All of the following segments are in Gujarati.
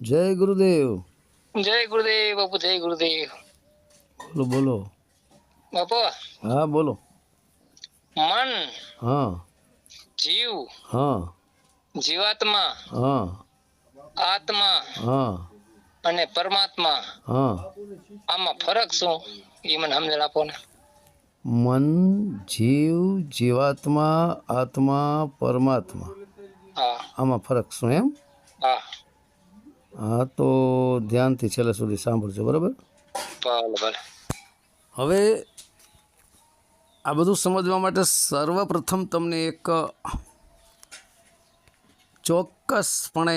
જય ગુરુદેવ. જય ગુરુદેવ બાપુ જય ગુરુદેવ. બોલો બોલો. બાપુ. હા બોલો. મન. હા. જીવ. હા. જીવાત્મા. હા. આત્મા. હા. અને પરમાત્મા. હા. આમાં ફરક શું? એ મને સમજણ આપો ને. મન જીવ જીવાત્મા આત્મા પરમાત્મા. હા. આમાં ફરક શું એમ? હા. હા તો ધ્યાનથી છેલ્લે સુધી સાંભળજો બરાબર? હવે આ બધું સમજવા માટે સર્વપ્રથમ તમને એક ચોક્કસપણે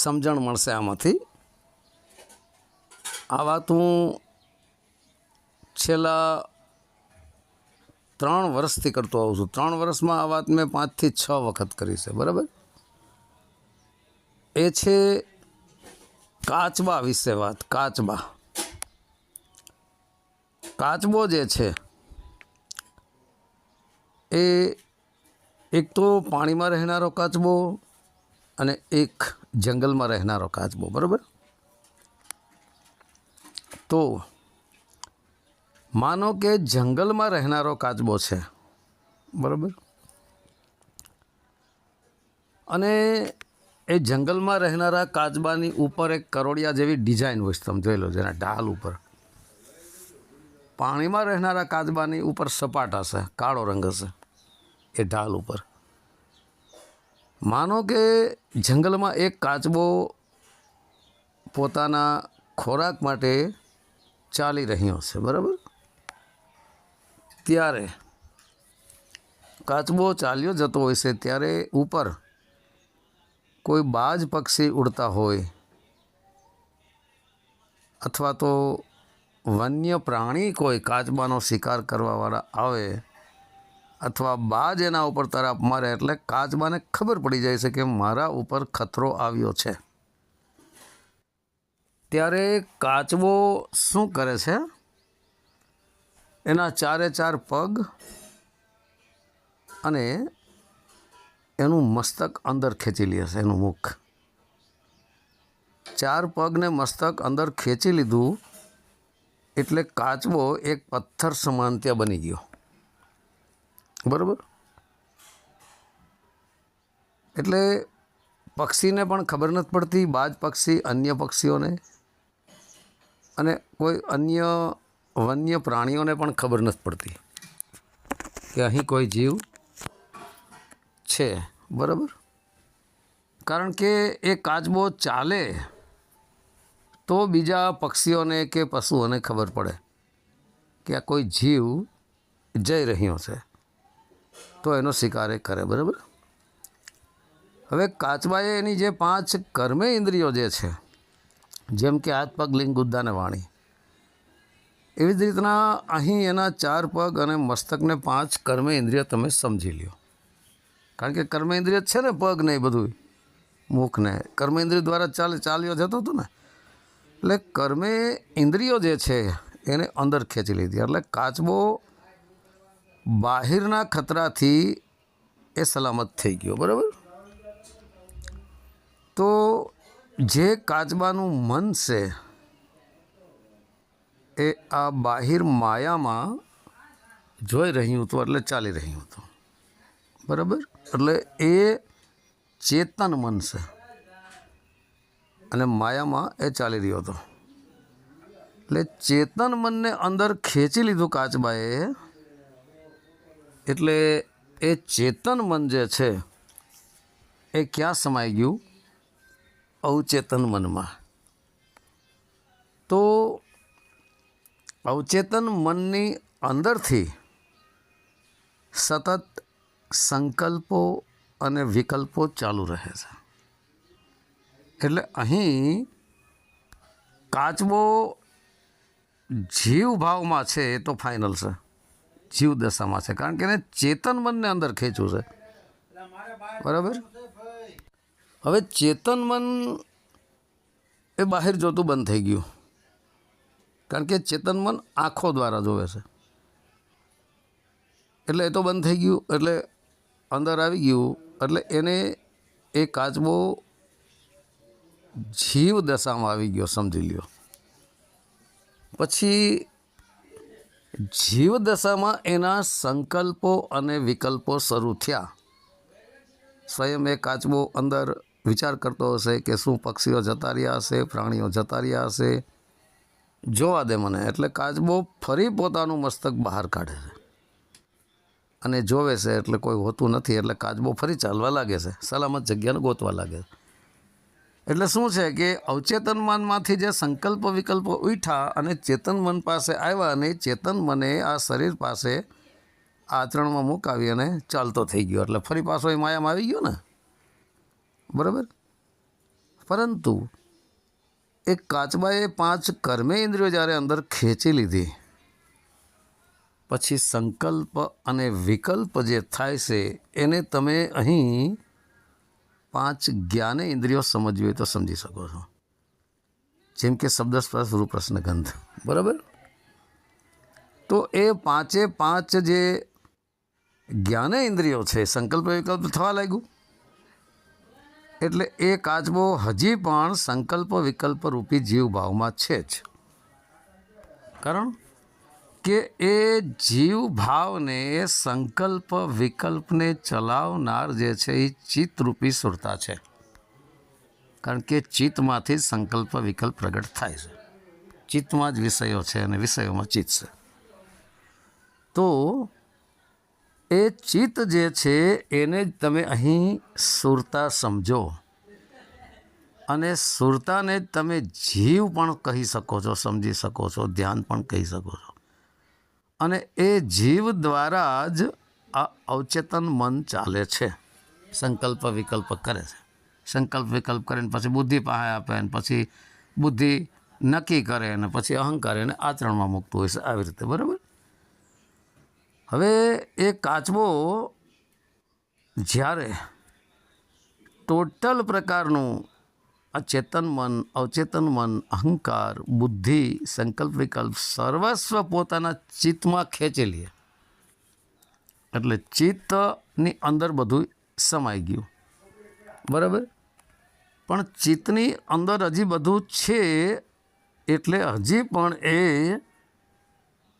સમજણ મળશે આમાંથી. આ વાત હું છેલ્લા ત્રણ વર્ષથી કરતો આવું છું. ત્રણ વર્ષમાં આ વાત મેં પાંચથી છ વખત કરી છે બરાબર? એ છે કાચબા વિશે વાત, કાચબા. કાચબો જે છે, એ એક તો પાણીમાં રહેનારો કાચબો અને એક જંગલમાં રહેનારો કાચબો, બરાબર? તો માનો કે જંગલમાં રહેનારો કાચબો છે, બરાબર? અને એ જંગલમાં રહેનારા કાચબાની ઉપર એક કરોડિયા જેવી ડિઝાઇન હોય છે. તમે જોઈ લો, જેના ઢાલ ઉપર. પાણીમાં રહેનારા કાચબાની ઉપર સપાટ હશે કાળો રંગ હશે એ ઢાલ ઉપર. માનો કે જંગલમાં એક કાચબો પોતાના ખોરાક માટે ચાલી રહ્યો છે, બરાબર? ત્યારે કાચબો ચાલ્યો જતો હોય છે, ત્યારે ઉપર કોઈ બાજ પક્ષી ઉડતા હોય અથવા તો વન્ય પ્રાણી કોઈ કાચબાનો શિકાર કરવાવાળા આવે અથવા બાજ એના ઉપર તરાપ મારે એટલે કાચબાને ખબર પડી જાય છે કે મારા ઉપર ખતરો આવ્યો છે. ત્યારે કાચબો શું કરે છે? એના ચારે ચાર પગ અને એનું મસ્તક અંદર ખેંચી લે છે એનું મુખ. ચાર પગને મસ્તક અંદર ખેંચી લીધું એટલે કાચબો એક પથ્થર સમાન ત્યાં બની ગયો. બરાબર? એટલે પક્ષીને પણ ખબર નથી પડતી, બાજ પક્ષી, અન્ય પક્ષીઓને. અને કોઈ અન્ય વન્ય પ્રાણીઓને પણ ખબર નથી પડતી કે અહીં કોઈ જીવ છે. બરાબર? કારણ કે એ કાચબો ચાલે તો બીજા પક્ષીઓને કે પશુઓને ખબર પડે કે આ કોઈ જીવ જઈ રહ્યો છે. તો એનો શિકાર એ કરે, બરાબર? હવે કાચબાએ એની જે પાંચ કર્મે ઇન્દ્રિયો જે છે, જેમ કે હાથ પગ, લિંગ, ગુદ્દા અને વાણી, એવી જ રીતના અહીં એના ચાર પગ અને મસ્તકને પાંચ કર્મે ઇન્દ્રિયો તમે સમજી લ્યો. કારણ કે કર્મેન્દ્રિય છે ને, પગ ને એ બધું મુખને કર્મ ઇન્દ્રિય દ્વારા ચાલે ચાલ્યો જતો હતો ને. એટલે કર્મે ઇન્દ્રિયો જે છે, એને અંદર ખેંચી લીધી. એટલે કાચબો બાહિરના ખતરાથી એ સલામત થઈ ગયો, બરાબર? તો જે કાચબાનું મન છે, એ આ બાહિર માયામાં જોઈ રહ્યું હતું, એટલે ચાલી રહ્યું હતું. બરાબર? એટલે એ ચેતન મન છે. અને માયામાં એ ચાલી રહ્યો હતો. એટલે ચેતન મનને અંદર ખેંચી લીધું કાચબાએ, એટલે એ ચેતન મન જે છે, એ ક્યાં સમાઈ ગયું? અવચેતન મનમાં. તો અવચેતન મનની અંદરથી સતત સંકલ્પો અને વિકલ્પો ચાલુ રહે છે. એટલે અહીં કાચબો જીવ ભાવમાં છે એ તો ફાઇનલ છે. જીવ દશામાં છે. કારણ કે એને ચેતન મનને અંદર ખેંચ્યું છે. બરાબર? હવે ચેતન મન એ બહાર જોતું બંધ થઈ ગયું. કારણ કે ચેતન મન આંખો દ્વારા જોવે છે. એટલે એ તો બંધ થઈ ગયું. એટલે અંદર આવી ગયું એટલે એને એ કાચબો જીવ દશામાં આવી ગયો, સમજી લ્યો. પછી જીવ દશામાં એના સંકલ્પો અને વિકલ્પો શરૂ થયા. સ્વયં એ કાચબો અંદર વિચાર કરતો હશે કે શું પક્ષીઓ જતા રહ્યા હશે, પ્રાણીઓ જતા રહ્યા હશે. જોવા દે મને, એટલે કાચબો ફરી પોતાનું મસ્તક બહાર કાઢે છે. અને જોવે છે એટલે કોઈ હોતું નથી, એટલે કાચબો ફરી ચાલવા લાગે છે, સલામત જગ્યાને ગોતવા લાગે છે. એટલે શું છે કે અવચેતન મનમાંથી જે સંકલ્પ વિકલ્પો ઉઠ્યા અને ચેતન મન પાસે આવ્યા અને ચેતન મને આ શરીર પાસે આચરણમાં મુકાવી અને ચાલતો થઈ ગયો. એટલે ફરી પાછો એ માયામાં આવી ગયો ને? બરાબર? પરંતુ એ કાચબાએ પાંચ કર્મે ઇન્દ્રિયો જ્યારે અંદર ખેંચી લીધી પછી સંકલ્પ અને વિકલ્પ જે થાય છે, એને તમે અહીં પાંચ જ્ઞાને ઇન્દ્રિયો સમજવી હોય તો સમજી શકો છો. જેમ કે શબ્દ સ્પર્શ ગંધ બરાબર? તો એ પાંચે પાંચ જે જ્ઞાને ઇન્દ્રિયો છે, સંકલ્પ વિકલ્પ થવા લાગ્યું. એટલે એ કાચબો હજી પણ સંકલ્પ વિકલ્પ રૂપી જીવ ભાવમાં છે જ. કારણ? કે એ જીવ ભાવને સંકલ્પ વિકલ્પને ચલાવનાર જે છે એ ચિત્તરૂપી સુરતા છે. કારણ કે ચિત્તમાંથી સંકલ્પ વિકલ્પ પ્રગટ થાય છે. ચિત્તમાં જ વિષયો છે અને વિષયોમાં ચિત્ત છે. તો એ ચિત્ત જે છે એને જ તમે અહીં સુરતા સમજો. અને સુરતાને જ તમે જીવ પણ કહી શકો છો, સમજી શકો છો, ધ્યાન પણ કહી શકો છો. અને એ જીવ દ્વારા જ આ અવચેતન મન ચાલે છે. સંકલ્પ વિકલ્પ કરે છે. સંકલ્પ વિકલ્પ કરીને પછી બુદ્ધિ પાસે આપે ને પછી બુદ્ધિ નક્કી કરે અને પછી અહંકાર એને આચરણમાં મૂકતું હોય છે આવી રીતે, બરાબર? હવે એ કાચબો જ્યારે ટોટલ પ્રકારનું આ ચેતન મન, અવચેતન મન, અહંકાર, બુદ્ધિ, સંકલ્પ વિકલ્પ સર્વસ્વ પોતાના ચિત્તમાં ખેંચી લે. એટલે ચિત્તની અંદર બધું સમાઈ ગયું. બરાબર? પણ ચિત્તની અંદર હજી બધું છે એટલે હજી પણ એ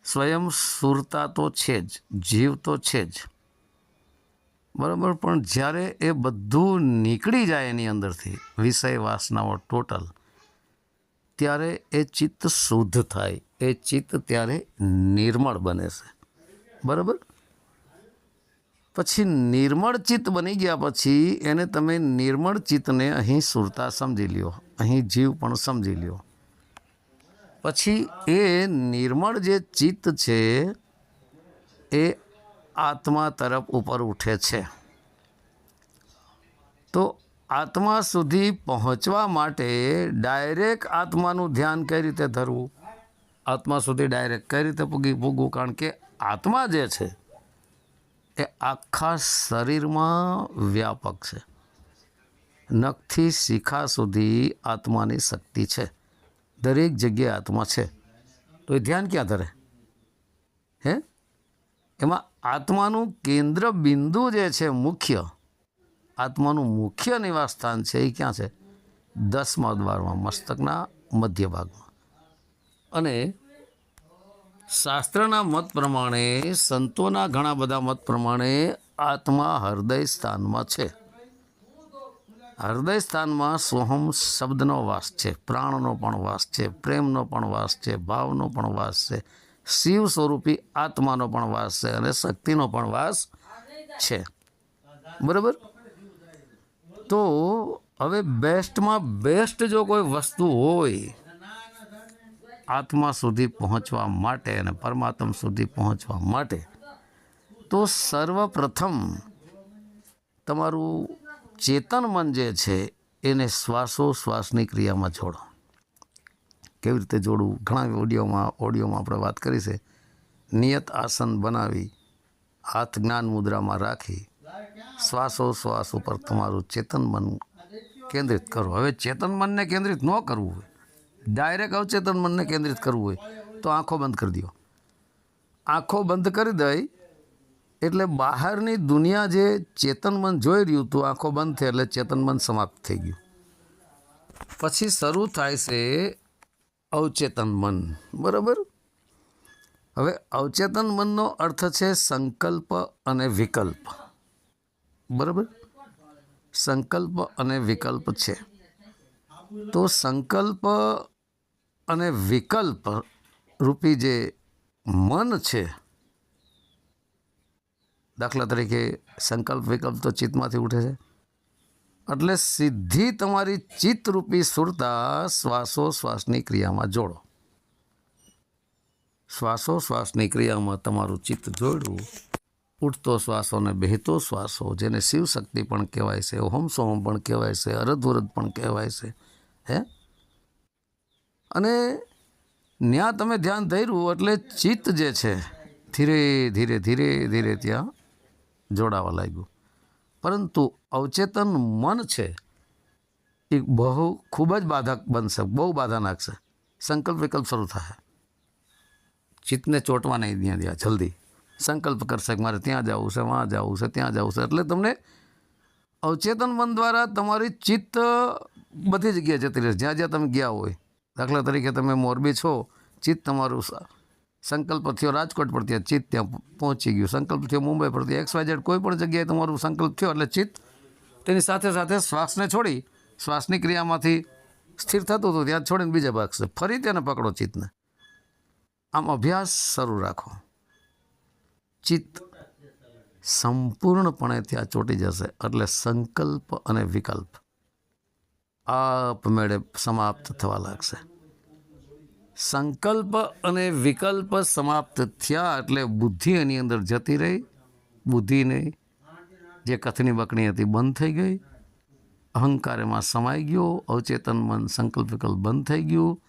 સ્વયં સુરતા તો છે જ, જીવ તો છે જ. બરાબર, પણ જ્યારે એ બધું નીકળી જાય એની અંદરથી, વિષય વાસનાઓ ટોટલ, ત્યારે એ ચિત્ત શુદ્ધ થાય, એ ચિત્ત ત્યારે નિર્મળ બને છે. બરાબર? પછી નિર્મળ ચિત્ત બની ગયા પછી એને તમે નિર્મળ ચિત્તને અહીં સુરતા સમજી લ્યો, અહીં જીવ પણ સમજી લ્યો. પછી એ નિર્મળ જે ચિત્ત છે, એ આત્મા તરફ ઉપર ઉઠે છે. તો આત્મા સુધી પહોંચવા માટે ડાયરેક્ટ આત્માનું ધ્યાન કઈ રીતે ધરવું? આત્મા સુધી ડાયરેક્ટ કઈ રીતે પૂગી પૂગવું કારણ કે આત્મા જે છે, એ આખા શરીરમાં વ્યાપક છે. નખથી શિખા સુધી આત્માની શક્તિ છે. દરેક જગ્યાએ આત્મા છે. તો એ ધ્યાન ક્યાં ધરે? હે? એમાં આત્માનું કેન્દ્ર બિંદુ જે છે મુખ્ય, આત્માનું મુખ્ય નિવાસ સ્થાન છે એ ક્યાં છે? દસમા દ્વારમાં, મસ્તકના મધ્ય ભાગમાં અને શાસ્ત્રના મત પ્રમાણે, સંતોના ઘણા બધા મત પ્રમાણે આત્મા હૃદય સ્થાનમાં છે. હૃદય સ્થાનમાં સોહમ શબ્દનો વાસ છે, પ્રાણનો પણ વાસ છે, પ્રેમનો પણ વાસ છે, ભાવનો પણ વાસ છે શિવ સ્વરૂપી આત્માનો પણ વાસ છે અને શક્તિનો પણ વાસ છે. બરાબર? તો હવે બેસ્ટમાં બેસ્ટ જો કોઈ વસ્તુ હોય, આત્મા સુધી પહોંચવા માટે અને પરમાત્મ સુધી પહોંચવા માટે, તો સર્વપ્રથમ તમારું ચેતન મન જે છે એને શ્વાસો શ્વાસની ક્રિયામાં જોડો. કેવી રીતે જોડવું? ઘણા ઓડિયોમાં ઓડિયોમાં આપણે વાત કરી છે. નિયત આસન બનાવી, હાથ જ્ઞાન મુદ્રામાં રાખી, શ્વાસોશ્વાસ ઉપર તમારું ચેતન મન કેન્દ્રિત કરો. હવે ચેતન મનને કેન્દ્રિત ન કરવું હોય, ડાયરેક્ટ અવચેતન મનને કેન્દ્રિત કરવું હોય, તો આંખો બંધ કરી દો. આંખો બંધ કરી દઈ, એટલે બહારની દુનિયા જે ચેતન મન જોઈ રહ્યું હતું, આંખો બંધ થઈ, એટલે ચેતન મન સમાપ્ત થઈ ગયું. પછી શરૂ થાય છે અવચેતન મન. બરાબર? હવે અવચેતન મનનો અર્થ છે સંકલ્પ અને વિકલ્પ. બરાબર? સંકલ્પ અને વિકલ્પ છે. તો સંકલ્પ અને વિકલ્પ રૂપી જે મન છે, દાખલા તરીકે સંકલ્પ વિકલ્પ તો ચિત્તમાંથી ઉઠે છે. એટલે સીધી તમારી ચિત્તરૂપી સુરતા શ્વાસો શ્વાસની ક્રિયામાં જોડો. શ્વાસો શ્વાસની ક્રિયામાં તમારું ચિત્ત જોડવું. ઉઠતો શ્વાસો ને બહેતો શ્વાસો, જેને શિવશક્તિ પણ કહેવાય છે હોમ સોહમ પણ કહેવાય છે અરધવરદ પણ કહેવાય છે, હે? અને ત્યાં તમે ધ્યાન ધર્યું એટલે ચિત્ત જે છે, ધીરે ધીરે ધીરે ધીરે ત્યાં જોડાવા લાગ્યું. પરંતુ અવચેતન મન છે એ બહુ ખૂબ જ બાધક બનશે, બહુ બાધા નાખશે. સંકલ્પ વિકલ્પ શરૂ થાય. ચિત્તને ચોંટવા નહીં ત્યાં ત્યાં, જલ્દી. સંકલ્પ કરશે કે મારે ત્યાં જવું છે વાં જવું છે, ત્યાં જવું છે. એટલે તમને અવચેતન મન દ્વારા તમારી ચિત્ત બધી જગ્યાએ જતી રહેશે. જ્યાં જ્યાં તમે ગયા હોય, દાખલા તરીકે તમે મોરબી છો, ચિત્ત તમારું સંકલ્પ થયો રાજકોટ પર ત્યાં ચિત્ત ત્યાં પહોંચી ગયું. સંકલ્પ થયો મુંબઈ પર એક્સ વાય કોઈ પણ જગ્યાએ તમારું સંકલ્પ થયો એટલે ચિત્ત તેની સાથે સાથે શ્વાસને છોડી શ્વાસની ક્રિયામાંથી સ્થિર થતું હતું, ત્યાં છોડીને બીજા ભાગ છે. ફરી તેને પકડો ચિત્તને. આમ અભ્યાસ શરૂ રાખો. ચિત્ત સંપૂર્ણપણે ત્યાં ચોંટી જશે એટલે સંકલ્પ અને વિકલ્પ આપમેળે સમાપ્ત થવા લાગશે. સંકલ્પ અને વિકલ્પ સમાપ્ત થયા એટલે બુદ્ધિ એની અંદર જતી રહી. બુદ્ધિને જે કથની બકણી હતી બંધ થઈ ગઈ. અહંકાર એમાં સમાઈ ગયો. અવચેતન મન સંકલ્પ વિકલ્પ બંધ થઈ ગયું.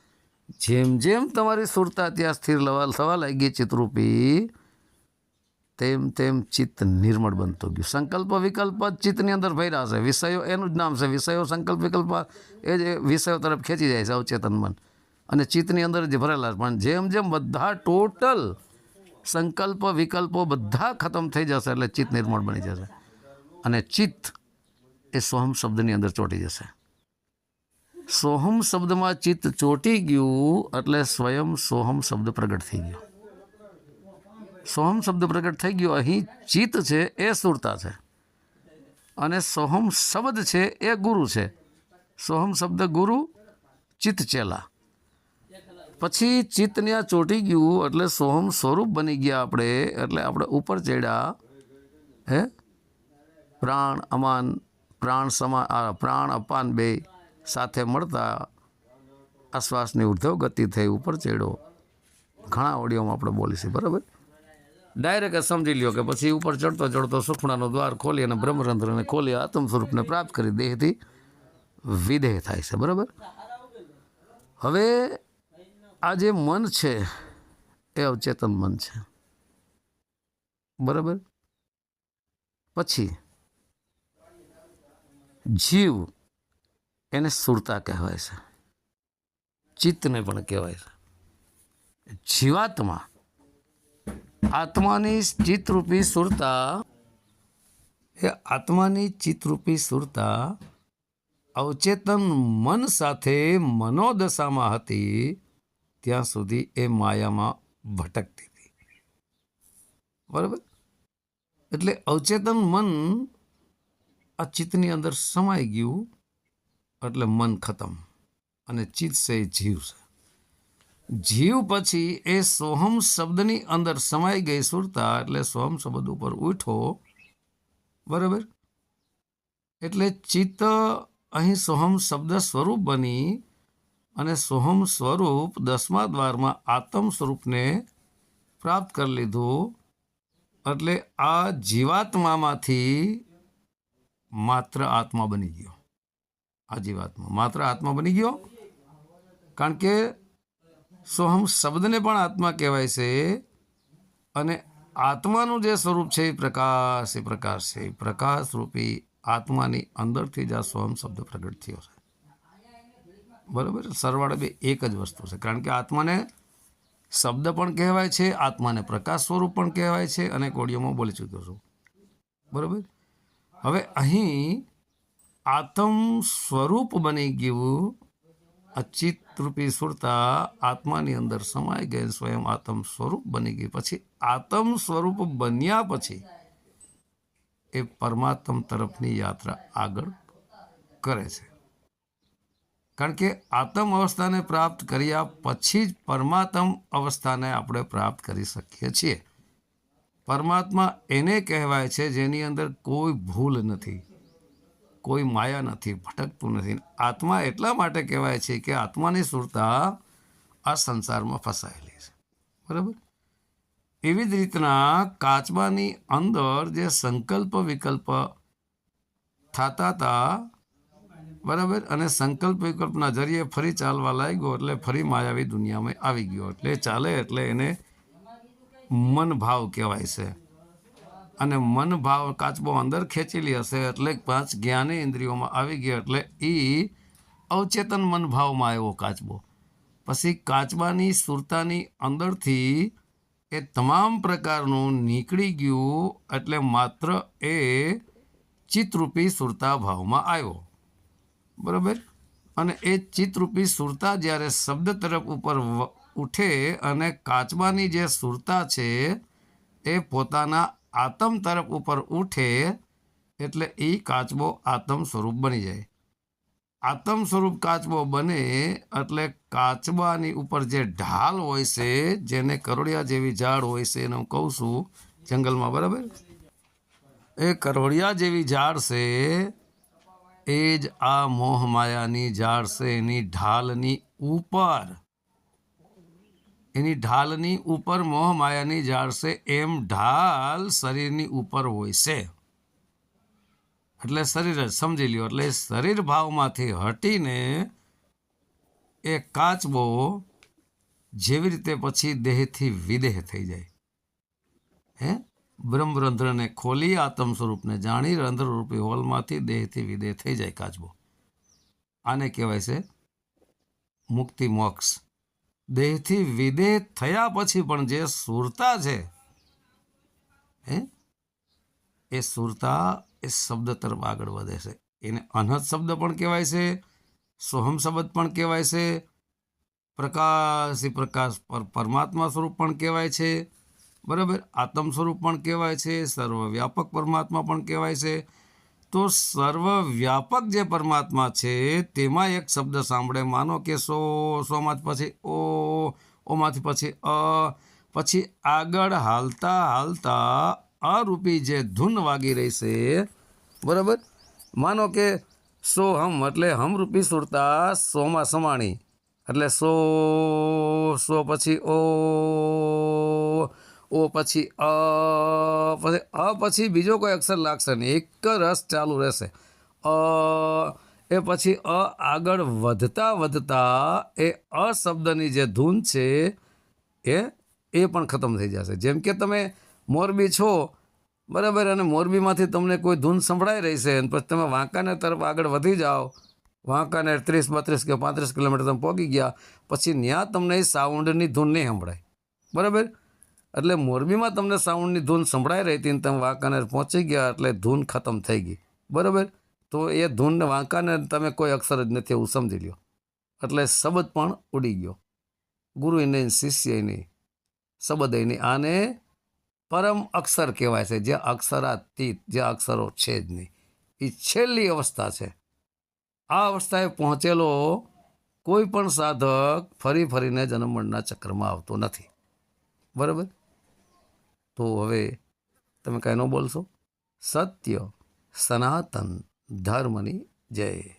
જેમ જેમ તમારી સુરતા ત્યાં સ્થિર લવા, થવા લાગી ચિત્તરૂપી, તેમ તેમ ચિત્ત નિર્મળ બનતું ગયું. સંકલ્પ વિકલ્પ જ ચિત્તની અંદર ભર્યા છે. વિષયો એનું જ નામ છે. વિષયો સંકલ્પ વિકલ્પ એ જ વિષયો તરફ ખેંચી જાય છે અવચેતન મન. અને ચિત્તની અંદર જ ભરેલા પણ જેમ જેમ બધા ટોટલ સંકલ્પ, વિકલ્પો બધા ખતમ થઈ જશે એટલે ચિત્ત નિર્મળ બની જશે. અને ચિત્ત એ સોહમ શબ્દની અંદર ચોંટી જશે. સોહમ શબ્દમાં ચિત્ત ચોંટી ગયું એટલે સ્વયં સોહમ શબ્દ પ્રગટ થઈ ગયો. સોહમ શબ્દ પ્રગટ થઈ ગયો. અહીં ચિત્ત છે એ સુરતા છે. અને સોહમ શબ્દ છે એ ગુરુ છે. સોહમ શબ્દ ગુરુ ચિત્ત ચેલા. પછી ચિત્તને આ ચોંટી ગયું, એટલે સોહમ સ્વરૂપ બની ગયા આપણે, એટલે આપણે ઉપર ચડ્યા, હે? પ્રાણ, અમાન, પ્રાણ સમા પ્રાણ, અપાન બે સાથે મળતા આશ્વાસની ઉર્ધવ ગતિ થઈ ઉપર ચડ્યો. ઘણા ઓડિયોમાં આપણે બોલીશું, બરાબર? ડાયરેક્ટ સમજી લ્યો કે પછી ઉપર ચડતો ચડતો સુખણાનો દ્વાર ખોલી અને બ્રહ્મરંધ્રને ખોલી આત્મ સ્વરૂપને પ્રાપ્ત કરી દેહથી વિદેહ થાય છે, બરાબર? હવે આ જે મન છે, એ અવચેતન મન છે. બરાબર? પછી, જીવ એને સુરતા કહેવાય છે. ચિત્તને પણ કહેવાય છે. જીવાત્મા આત્માની ચિત્તરૂપી સુરતા, એ આત્માની ચિત્તરૂપી સુરતા અવચેતન મન સાથે મનોદશામાં હતી. ત્યાં સુધી એ માયામાં ભટકતી હતી. બરાબર? એટલે અવચેતન મન આ ચિત્તની અંદર સમાઈ ગયું, એટલે મન ખતમ અને ચિત્ત છે એ જીવ છે. જીવ પછી એ સોહમ શબ્દની અંદર સમાઈ ગઈ સુરતા, એટલે સોહમ શબ્દ ઉપર ઉઠો. બરાબર? એટલે ચિત્ત અહીં સોહમ શબ્દ સ્વરૂપ બની અને સોહમ સ્વરૂપ દસમા દ્વારમાં આત્મ સ્વરૂપને પ્રાપ્ત કરી લીધું. એટલે આ જીવાત્મામાંથી માત્ર આત્મા બની ગયો. આ જીવાત્મા માત્ર આત્મા બની ગયો. કારણ કે સોહમ શબ્દને પણ આત્મા કહેવાય છે અને આત્માનું જે સ્વરૂપ છે એ પ્રકાશ એ પ્રકાશ છે. એ પ્રકાશ રૂપી આત્માની અંદરથી જ આ સોહમ શબ્દ પ્રગટ થયો છે. બરાબર? સરવાળે બે, એક જ વસ્તુ છે. કારણ કે આત્માને શબ્દ પણ કહેવાય છે, આત્માને પ્રકાશ સ્વરૂપ પણ કહેવાય છે અને કોડિયોમાં બોલી ચૂક્યો છું. બરાબર? હવે અહીં આત્મ સ્વરૂપ બની ગયું અચિત રૂપી સુરતા આત્માની અંદર સમાઈ ગઈ, સ્વયં આત્મ સ્વરૂપ બની ગઈ. પછી આત્મ સ્વરૂપ બન્યા પછી એ પરમાત્મ તરફની યાત્રા આગળ કરે છે. કારણ કે આત્મ અવસ્થાને પ્રાપ્ત કર્યા પછી જ પરમાત્મ અવસ્થાને આપણે પ્રાપ્ત કરી શકીએ છીએ. પરમાત્મા એને કહેવાય છે જેની અંદર કોઈ ભૂલ નથી, કોઈ માયા નથી, ભટકતું નથી. આત્મા એટલા માટે કહેવાય છે કે આત્માની સુરતા આ સંસારમાં ફસાયેલી છે. બરાબર? એવી જ રીતના કાચબાની અંદર જે સંકલ્પ વિકલ્પ થતા હતા બરાબર? અને સંકલ્પ વિકલ્પના જરીએ ફરી ચાલવા લાગ્યો એટલે ફરી માયાવી દુનિયામાં આવી ગયો. એટલે ચાલે એટલે એને મન ભાવ કહેવાય છે. અને મન ભાવ કાચબો અંદર ખેંચેલી હશે એટલે પાંચ જ્ઞાની ઇન્દ્રિયોમાં આવી ગયો એટલે એ અવચેતન મન ભાવમાં આવ્યો કાચબો. પછી કાચબાની સુરતાની અંદરથી એ તમામ પ્રકારનું નીકળી ગયું એટલે માત્ર એ ચિત્તરૂપી સુરતા ભાવમાં આવ્યો. બરાબર? અને એ ચિત્તરૂપી સુરતા જ્યારે શબ્દ તરફ ઉપર ઉઠે અને કાચબાની જે સુરતા છે, એ પોતાના આતમ તરફ ઉપર ઉઠે એટલે એ કાચબો આતમ સ્વરૂપ બની જાય. આતમ સ્વરૂપ કાચબો બને એટલે કાચબાની ઉપર જે ઢાલ હોય છે, જેને કરોડિયા જેવી ઝાડ હોય છે, એને હું કહું છું જંગલમાં, બરાબર? એ કરોડિયા જેવી ઝાડ છે એ જ આ મોહમાયાની ઝાડશે એની ઢાલની ઉપર. એની ઢાલની ઉપર મોહમાયાની ઝાડશે એમ ઢાલ શરીરની ઉપર હોય છે. એટલે શરીર જ, સમજી લ્યો, એટલે શરીર ભાવમાંથી હટીને એ કાચબો જેવી રીતે પછી દેહથી વિદેહ થઈ જાય. હે? બ્રહ્મરંધ્રને ખોલી આત્મ સ્વરૂપને જાણી રંધ્રરૂપી હોલમાંથી દેહથી વિદેહ થઈ જાય કાચબો. આને કહેવાય છે મુક્તિ મોક્ષ. દેહથી વિદેહ થયા પછી પણ જે સુરતા છે, હે, એ સુરતા એ શબ્દ તરફ આગળ વધે છે. એને અનહદ શબ્દ પણ કહેવાય છે, સોહમ શબ્દ પણ કહેવાય છે, પ્રકાશી પ્રકાશ પર પરમાત્મા સ્વરૂપ પણ કહેવાય છે બરાબર? આત્મ સ્વરૂપ પણ કહેવાય છે, સર્વવ્યાપક પરમાત્મા પણ કહેવાય છે. તો સર્વવ્યાપક જે પરમાત્મા છે, તેમાં એક શબ્દ સાંભળે. માનો કે સો, સોમાંથી પછી ઓ, ઓમાંથી પછી અ, પછી આગળ હાલતા હાલતા અરૂપી જે ધૂન વાગી રહી છે, બરાબર? માનો કે સો હમ એટલે હમરૂપી સુરતા સોમાં સમાણી. એટલે સો સો પછી ઓ ઓ પછી અ પછી અ પછી બીજો કોઈ અક્ષર લાગશે નહીં. એક રસ ચાલુ રહેશે. અ, એ પછી અ આગળ વધતા વધતા એ અ શબ્દની જે ધૂન છે એ એ પણ ખતમ થઈ જશે. જેમ કે તમે મોરબી છો, બરાબર, અને મોરબીમાંથી તમને કોઈ ધૂન સંભળાઈ રહી છે, અને પછી તમે વાંકાને તરફ આગળ વધી જાઓ વાંકાને ત્રીસ, બત્રીસ કે પાંત્રીસ કિલોમીટર તમે પહોંચી ગયા, પછી ત્યાં તમને એ સાઉન્ડની ધૂન નહીં સંભળાય. બરાબર? એટલે મોરબીમાં તમને સાઉન્ડની ધૂન સંભળાઈ રહી હતી ને તમે વાંકાનેર પહોંચી ગયા એટલે ધૂન ખતમ થઈ ગઈ. બરાબર? તો એ ધૂનને વાંકાને તમે કોઈ અક્ષર જ નથી એવું સમજી લ્યો. એટલે શબ્દ પણ ઉડી ગયો. ગુરુ નહીં, શિષ્ય નહીં. શબ્દ નહીં. આને પરમ અક્ષર કહેવાય છે. જે અક્ષરાતીત, જે અક્ષરો છે જ નહીં. એ છેલ્લી અવસ્થા છે. આ અવસ્થાએ પહોંચેલો કોઈ પણ સાધક ફરી ફરીને જન્મ ચક્રમાં આવતો નથી. બરાબર? તો હવે તમે કાંઈ ન બોલશો. સત્ય સનાતન ધર્મની જય.